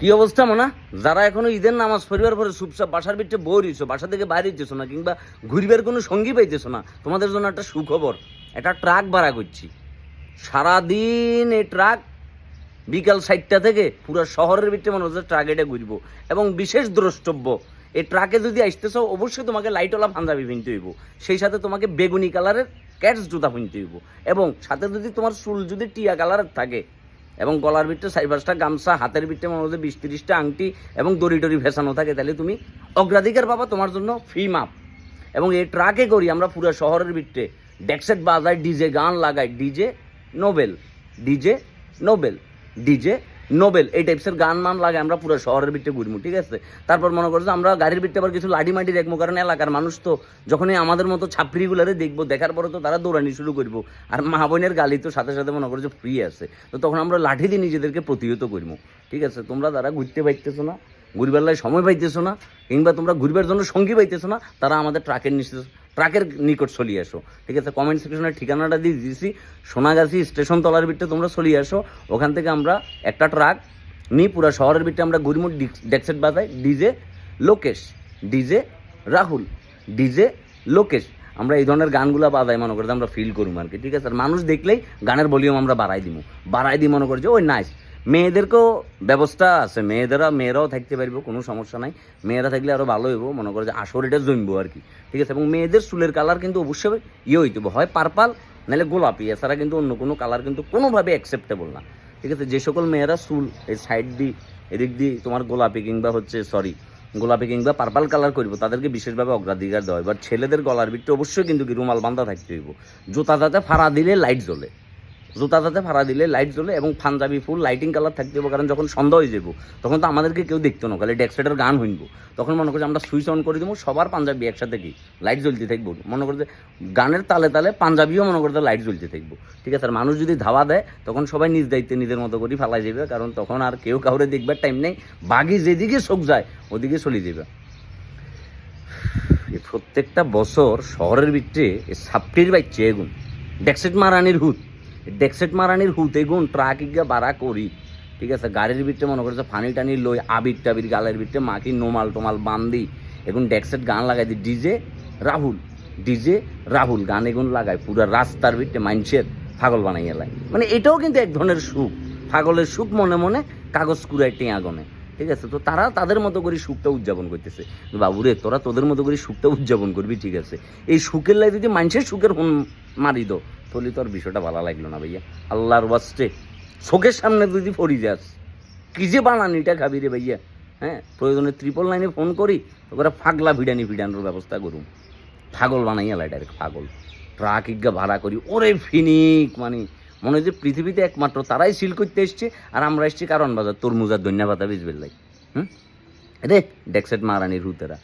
কি অবস্থা মনা? যারা এখনও ঈদের নামাজ পরিবার পরে চুপচাপ বাসার ভিতরে বই রইছো বাসা থেকে বাইরে যেছো না, কিংবা ঘুরবার কোনো সঙ্গী পাইতেছো না, তোমাদের জন্য একটা সুখবর, একটা ট্রাক ভাড়া করছি। সারাদিন এই ট্রাক বিকাল সাতটা থেকে পুরো শহরের ভিতরে মনে হচ্ছে ট্রাক এটা ঘুরবো। এবং বিশেষ দ্রষ্টব্য, এই ট্রাকে যদি আসতে চাও, অবশ্যই তোমাকে লাইটওয়ালা পাঞ্জাবি কিনতে হইব, সেই সাথে তোমাকে বেগুনি কালারের ক্যাটস জুতা কিনতে হইব। এবং সাথে যদি তোমার চুল যদি টিয়া কালারের থাকে এবং গলার ভিতরে পাঁচটা গামছা, হাতের ভিতরে মনে হচ্ছে বিশ তিরিশটা আংটি এবং দড়ি টড়ি ভেসানো থাকে। তাহলে তুমি অগ্রাধিকার পাবা তোমার জন্য ফ্রি মাপ। এবং এই ট্রাকে করি আমরা পুরো শহরের ভিতরে। ডেক্সেট বাজাই ডিজে গান লাগাই DJ Nobel DJ Nobel, DJ Nobel, এই টাইপসের গান মান লাগে আমরা পুরো শহরের ভিতরে ঘুরবো ঠিক আছে? তারপর মনে করছ আমরা গাড়ির ভিতরে আবার কিছু লাডি মাটি দেখব, কারণ এলাকার মানুষ তো যখনই আমাদের মতো ছাপড়িগুলারে দেখব, দেখার পরে তো তারা দৌড়ানি শুরু করব। আর মা বোনের গালি তো সাথে সাথে মনে করছ ফ্রি আছে। তো তখন আমরা লাঠি দিয়ে নিজেদেরকে প্রতিহত করব, ঠিক আছে? তোমরা তারা ঘুরতে পাইতেছো না, ঘুরবার সময় পাইতেছো না, কিংবা তোমরা ঘুরবার জন্য সঙ্গী পাইতেছো না, তারা আমাদের ট্রাকের নিচে ট্রাকের নিকট চলিয়ে আসো ঠিক আছে কমেন্ট সেকশনের ঠিকানাটা দিয়ে দিয়েছি সোনাগাছি স্টেশন তলার ভিতরে তোমরা চলিয়ে আসো ওখান থেকে আমরা একটা ট্রাক নিই পুরো শহরের ভিতরে আমরা ঘুরিমুট ডেক্সেট বাজাই। DJ Lokesh, DJ Rahul, DJ Lokesh. আমরা এই ধরনের গানগুলো বাজাই, মনে করি আমরা ফিল করুম আর কি। ঠিক আছে, আর মানুষ দেখলেই গানের ভলিউম আমরা বাড়াই দিব বাড়াই দিই মনে করি যে, ওই নাইস মেয়েদেরকেও ব্যবস্থা আছে। মেয়েদেরা মেয়েরাও থাকতে পারব কোনো সমস্যা নাই। মেয়েরা থাকলে আরও ভালো হইব মনে করে যে আসর এটা জমবো আর কি। ঠিক আছে? এবং মেয়েদের চুলের কালার কিন্তু অবশ্যই ইয়ে হইতে হবে, হয় পার্পাল নাহলে গোলাপি। এছাড়া কিন্তু অন্য কোনো কালার কিন্তু কোনোভাবে অ্যাকসেপ্টেবল না। ঠিক আছে? যে সকল মেয়েরা চুল এই সাইড দিয়ে এদিক দিয়ে তোমার গোলাপি কিংবা হচ্ছে সরি গোলাপি কিংবা পার্পাল কালার করব তাদেরকে বিশেষভাবে অগ্রাধিকার দেওয়া হয়। এবার ছেলেদের গলার ভিতরে অবশ্যই কিন্তু রুমাল বান্ধা থাকতে হইব। জুতা যাতে ফাড়া দিলে লাইট জ্বলে। জুতা যাতে ফাড়া দিলে লাইট জ্বলে এবং পাঞ্জাবি ফুল লাইটিং কালার থাকতে হবে কারণ যখন সন্ধ্যা হয়ে যাব তখন তো আমাদেরকে কেউ দেখতো না, খালি ডেক্সেটের গান হইব তখন মনে করছে আমরা সুইচ অন করে দেবো, সবার পাঞ্জাবি একসাথে কি? লাইট জ্বলতে থাকব। মনে করছে গানের তালে তালে পাঞ্জাবিও মনে করতে লাইট জ্বলতে থাকব। ঠিক আছে, আর মানুষ যদি ধাওয়া দেয়, তখন সবাই নিজ দায়িত্বে নিজের মতো করে ফেলাই যাবে কারণ তখন আর কেউ কাউরে দেখবার টাইম নেই। বাঘি যেদিকে চোখ যায়, ওদিকে চলে যাবে প্রত্যেকটা বছর শহরের ভিতরে সাপটির বাচ্চা এগুন। ডেক্সেট মারানির হুত। ডেক্সেট মারানির হুত এগুন ট্রাক ইগা বাড়া করি। ঠিক আছে, গাড়ির ভিতরে মনে করছে ফানি টানি লই, আবির টাবির গালের ভিতরে মাকি নোমাল টোমাল বান্দি। এখন ডেক্সেট গান লাগাই দিই, ডিজে রাহুল ডিজে রাহুল গান এগুন লাগায় পুরো রাস্তার ভিতরে মাইনসের পাগল বানাইয়া লাই। মানে এটাও কিন্তু এক ধরনের সুখ। পাগলের সুখ মনে মনে কাগজ কুড়ায় টেঁয়া গনে। ঠিক আছে, তো তারা তাদের মতো করে সুখটা উদযাপন করতেছে। বাবুরে, তোরা তোদের মতো করে সুখটা উদযাপন করবি, ঠিক আছে। এই সুখের লাই যদি মানুষের সুখের মারি দো তাহলে তোর বিষয়টা ভালো লাগল না ভাইয়া। আল্লাহর বাস্তে চোখের সামনে যদি ফরি যাস কি যে বানানিটা খাবি রে ভাইয়া হ্যাঁ? প্রয়োজনে ত্রিপল লাইনে ফোন করি তোরা ফাগলা ভিডানি ভিডানোর ব্যবস্থা করুম। পাগল বানাইয়া লাই ডাইরেক্ট পাগল। ট্রাক ইজ্ঞা ভাড়া করি, ওরে ফিনিক মানে মনে হয় যে পৃথিবীতে একমাত্র তারাই সিল করতে এসছে, আর আমরা এসছি কারণ বাজার, তরমুজার ধন্যা পাতা বীজবেল লাই। হুম? রে ডেক্সেট মারানির হুতেরা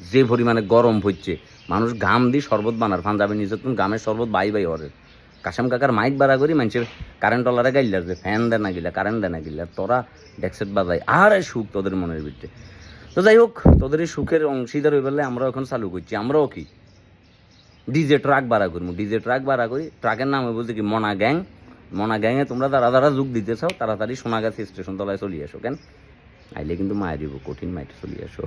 যে পরিমাণে গরম হচ্ছে মানুষ ঘাম দিয়ে শরবত বানার, পাঞ্জাবি নিজের গামের শরবত বাই বাই হরের। কাসাম কাকার মাইক বাড়া করি মানুষের কারেন্ট ওলারে গাইলার যে ফ্যান দেয় না গিলা কারেন্ট দেয় না গিলা, তোরা ডেক্সেট বাজাই আর সুখ তোদের মনের ভিতরে। তো যাই হোক তোদের এই সুখের অংশীদার হয়ে বললে আমরা এখন চালু করছি, আমরাও কি? ডিজে ট্রাক ভাড়া করব ডিজে ট্রাক ভাড়া করি ট্রাকের নাম বলতে কি, মনা গ্যাং। মনা গ্যাংয়ে তোমরা যারা যারা যোগ দিতে চাও, তাড়াতাড়ি সোনাগাছি স্টেশন তলায় চলে আসো, কেন? আইলে কিন্তু মায়ের দিব, কঠিন মাইটে চলে আসো।